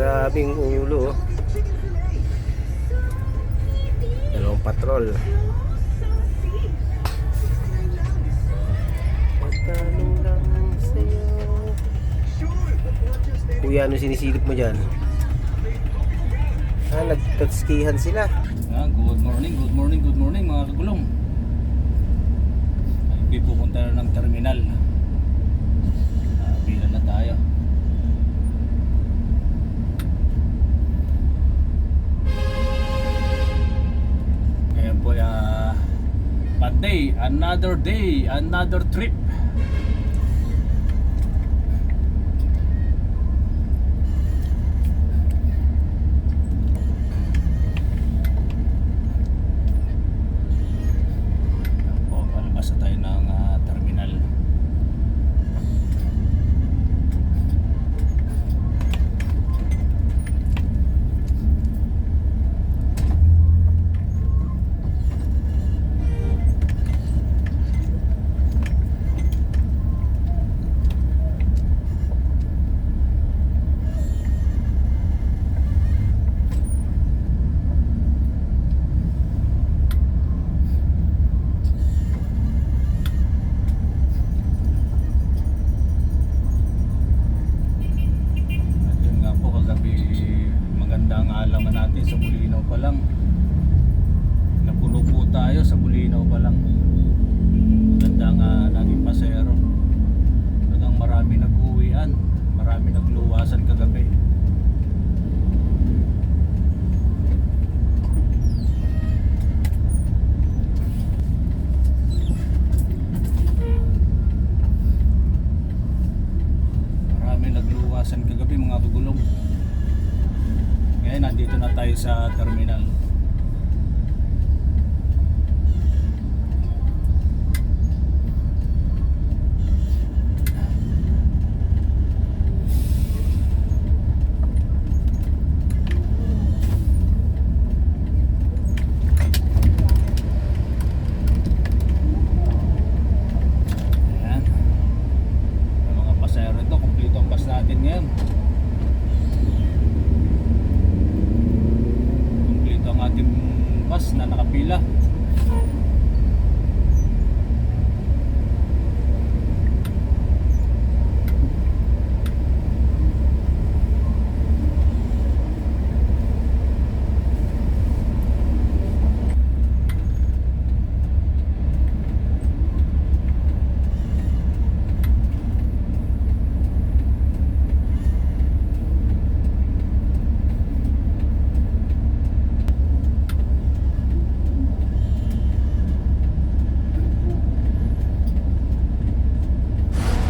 Grabing ulo. Dalawang patrol. Magtanong lang sa'yo. Kuya, ano sinisilip mo dyan? Ah, nagtatskihan sila. Ah, good morning, good morning, good morning mga kagulong. Ay, pupunta na ng terminal. Ah, pila na tayo. Day, another day, another trip. po, palabas na tayo ng ah, terminal. At yun nga po, kagabi maganda ang alaman natin sa Bulinaw pa lang. Napuno po tayo sa Bulinaw pa lang. Maganda ang ah, naging pasero. Talagang marami nag-uwian, marami nagluwasan kagabi. Marami nagluwasan kagabi mga kagulong. Ngayon nandito na tayo sa terminal. Ayan. Yung mga pasahero ito, kumpleto ang bus natin ngayon. Kumpleto ang ating bus na nakapila.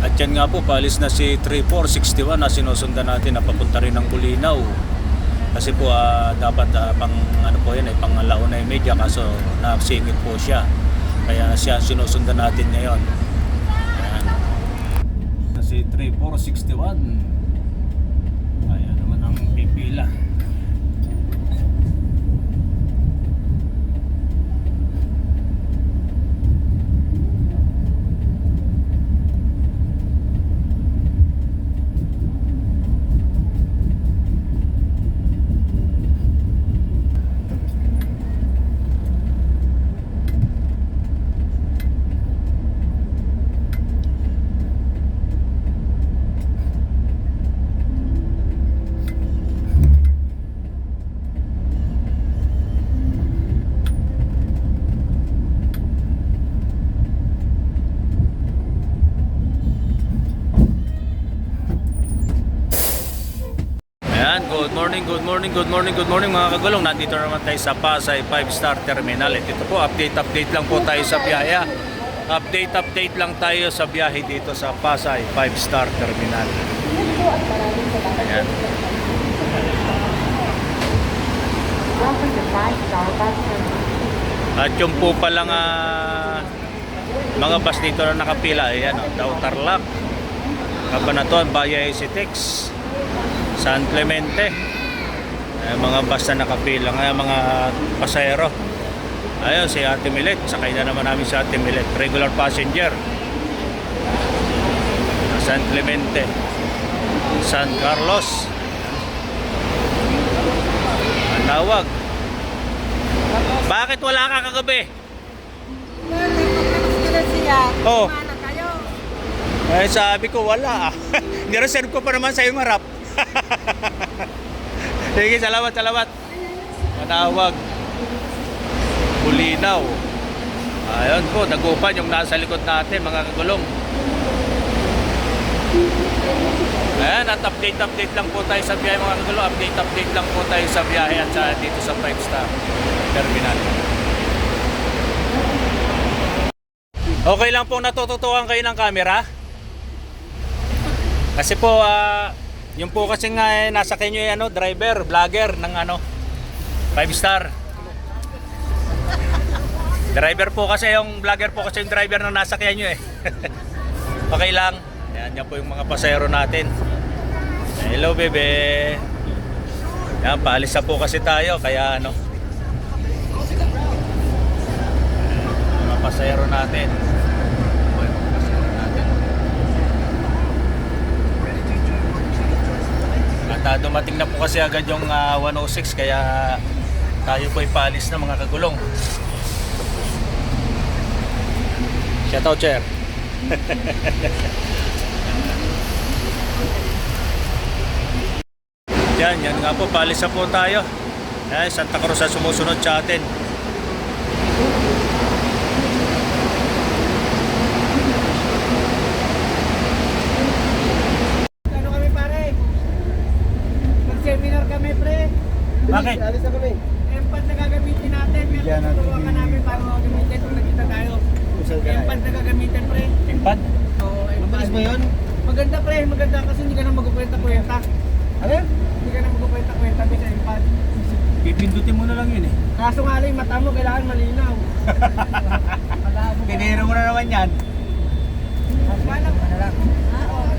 At yan nga po, paalis na si 3461 na sinusundan natin na papunta rin ng Bulinaw. Kasi po ah, dapat ah, pang ano po yan, eh, pang launa yung media kaso nagsingit po siya. Kaya siya sinusundan natin ngayon. Ayan. Na si 3461. Ayan naman ang pipila. Ayan, good morning, good morning, good morning, good morning mga kagulong. Nandito naman tayo sa Pasay 5 Star Terminal. At ito po, update, update lang po tayo sa biyaya. Update, update lang tayo sa biyahe dito sa Pasay 5 Star Terminal. Ayan. At yung po palang ah, mga bus dito na nakapila, ayan, oh, Daw Tarlac, Cabanatuan, Baya Isitex, San Clemente. Ay, mga bus na nakapila, nga mga pasahero. Ayun, si Ate Milet, sakay na naman namin si Ate Milet, regular passenger. San Clemente, San Carlos, Tawag. Bakit wala ka kagabi? Oh. Eh, sabi ko wala ah. Nireserve ko pa naman sa yung harap. Sige, salamat, salamat. Manawag. Bulinaw. Ayun po, nagupan yung nasa likod natin, mga kagulong. Ayan, at update-update lang po tayo sa biyahe mga kagulong. Update-update lang po tayo sa biyahe at sa, dito sa 5 star terminal. Okay lang po natututukan kayo ng camera? Kasi po, ah, yung po kasi nga eh, nasa kanyo yung ano, driver, vlogger ng ano, 5 star. driver po kasi yung vlogger po kasi yung driver na nasa kanyo eh. okay lang. Yan, yan po yung mga pasero natin. Hello bebe. Yan, paalis na po kasi tayo kaya ano. Mga pasero natin. Yan po yung mga pasero natin. At ah, dumating na po kasi agad yung ah, 106 kaya tayo po ipaalis na mga kagulong. Shout out, Chair. yan, yan nga po, paalis na po tayo. Yan, Santa Cruz ang sumusunod sa atin. Ano kami pare? Mag-seminar kami pre. Bakit? Alis na kami. Empad na gagamitin natin. Meron ka yung- namin para gagamitin kung nagkita tayo. Empad na gagamitin pre. Tingpad? Oo, empad. Mabilis ba yun? Maganda pre, maganda kasi hindi ka na magkukwenta-kwenta. Ano? Hindi ka na magkukwenta-kwenta sa empad. Pipindutin mo na lang yun eh. Kaso nga lang, yung mata mo kailangan malinaw. Pinero mo na naman yan. Ka na lang. Wala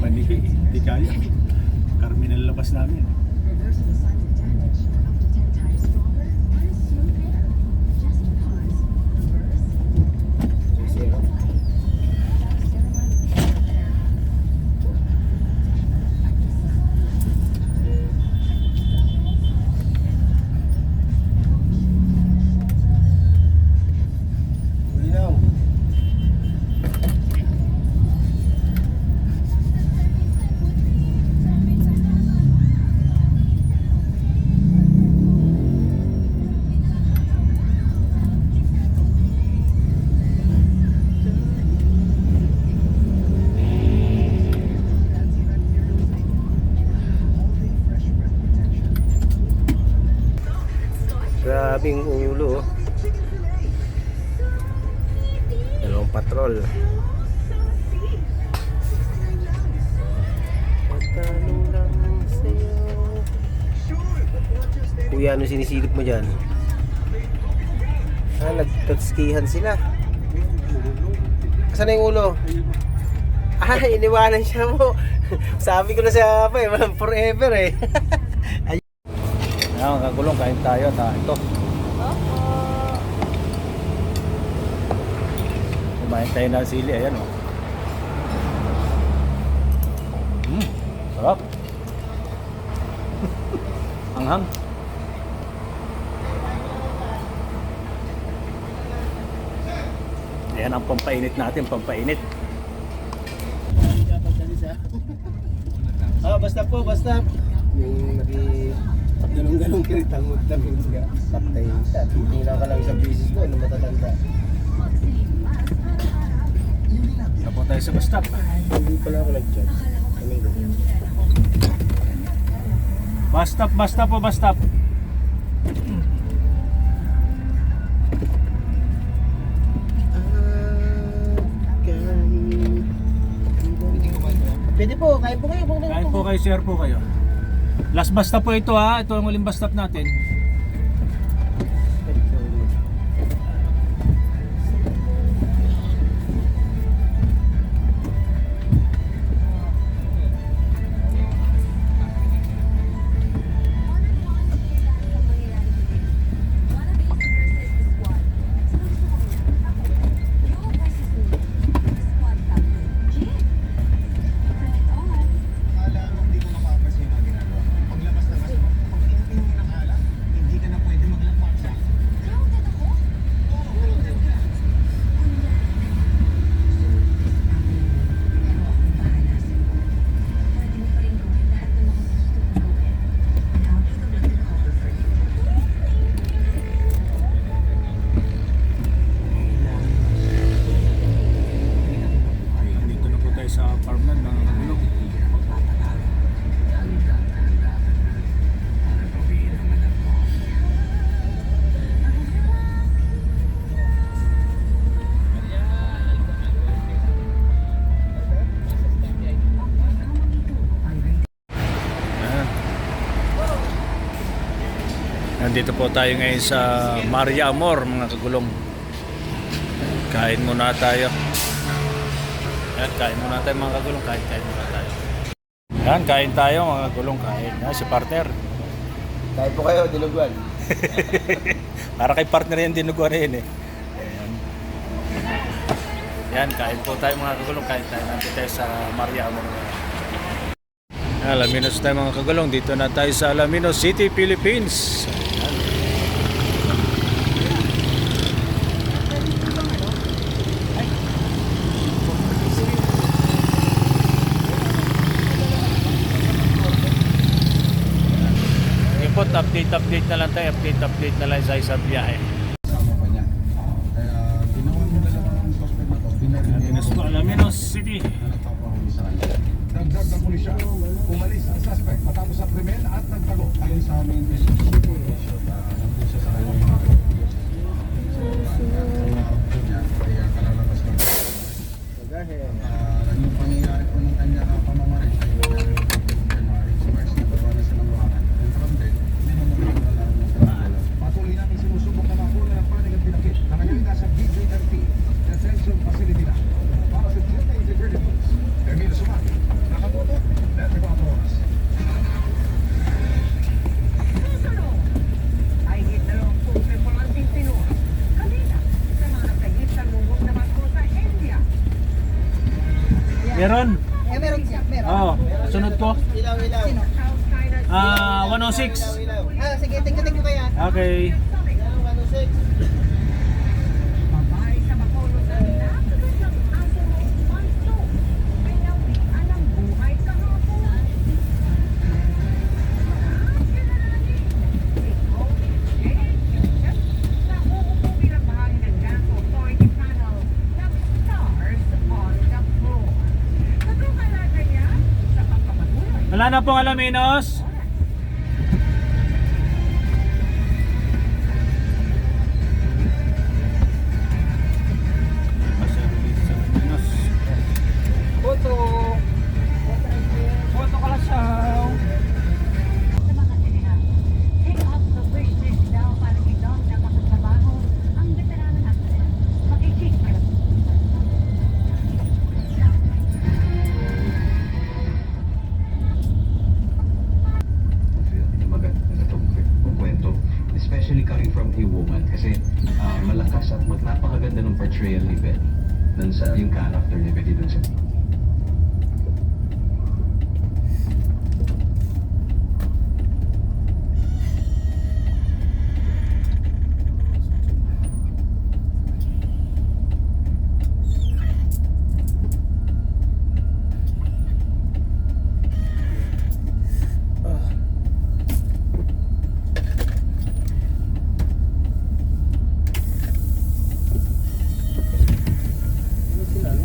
Paniki, hindi kaya. Karmi na labas namin. Grabing ulo. oh. Dalawang patrol. Tatanong lang sa'yo. Kuya, ano sinisilip mo dyan? Ah, nagtatskihan sila. Asan na yung ulo? Ah, iniwanan siya mo. Sabi ko na sa apa eh, forever eh. Ayan, kagulong, kain tayo. Ta, ito. Kumain tayo ng sili. Ayan, oh. Mm, sarap. Anghang. Ayan ang pampainit natin, pampainit. ah, basta po, basta. Yung naki ganong-ganong kiritang magdaming nga. Patay siya. Titingnan ka lang sa business ko, ano matatanda. Tayo sa bus stop. Hindi pala ako ko. Bus stop, bus stop po, bus stop. Pwede po, kain po kayo. Kain po kayo, share po kayo. Last bus stop po ito ha. Ito ang uling bus stop natin. Nandito po tayo ngayon sa Maria Amor mga kagulong. Kain muna tayo. Yan, kain muna tayo mga kagulong. Kain, kain muna tayo. Yan, kain tayo mga kagulong. Kain. Yan, si partner. Kain po kayo, diluguan. Para kay partner yan, dinuguan na yun eh. Ayan. Yan, kain po tayo mga kagulong. Kain tayo. Nandito tayo sa Maria Amor. Alaminos tayo mga kagulong. Dito na tayo sa Alaminos City, Philippines. Ayan. Ipot, update, update na lang tayo. Update, update na lang sa isang biyahe. Alaminos City. Dagdag ng pulisya, umalis ang suspect matapos ang krimen at nagtago. Ayon sa aming Meron? Eh, meron siya. Meron. Oo. Sunod ko? Ilaw, ilaw. Sino? Ah, 106. Ah, sige. Tingnan ko kaya. Okay. 106. Wala na pong alaminos. Boto. Boto ka lang siya. Napakaganda ng portrayal ni Betty dun sa yung character ni Betty dun sa Ano sila, no?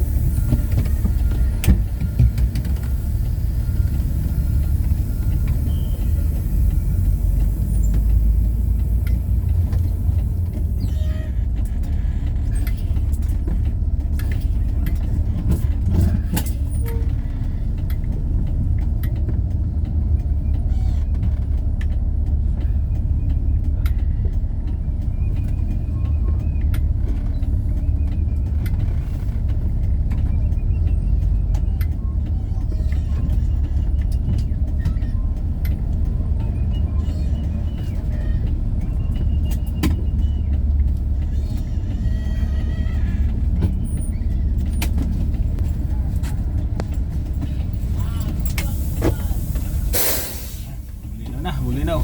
Bulinaw na, bulinaw.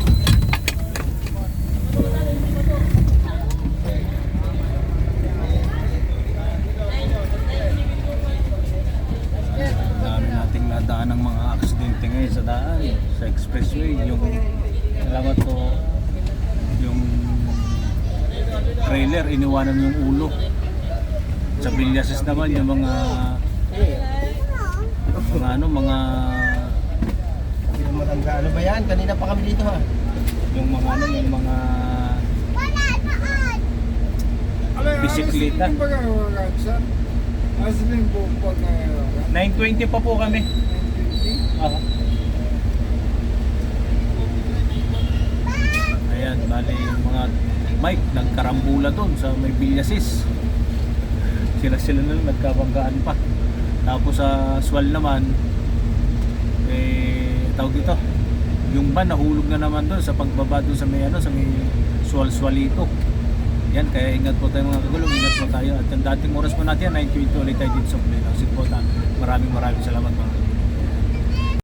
Dami nating nadaan ng mga aksidente ngayon sa daan, sa expressway, yung alam to, yung trailer, iniwanan yung ulo. Sa Villases naman, yung mga ano, mga Yung matanda, ano ba yan? Kanina pa kami dito ha. yung mga ano, yung mga bisikleta. 920 pa po kami. Ah. Ayan, bali yung mga bike nagkarambula doon sa may Villasis. Sila sila na nagkabanggaan pa. Tapos sa Swal naman, eh, tawag dito, yung van nahulog na naman doon sa pagbaba doon sa may ano, sa may Swal-Swalito. Yan, kaya ingat po tayo mga kagulong, ingat po tayo. At yung dating oras po natin, 9.20 ulit tayo dito sa Pulinaw. Sige po, maraming maraming salamat mga.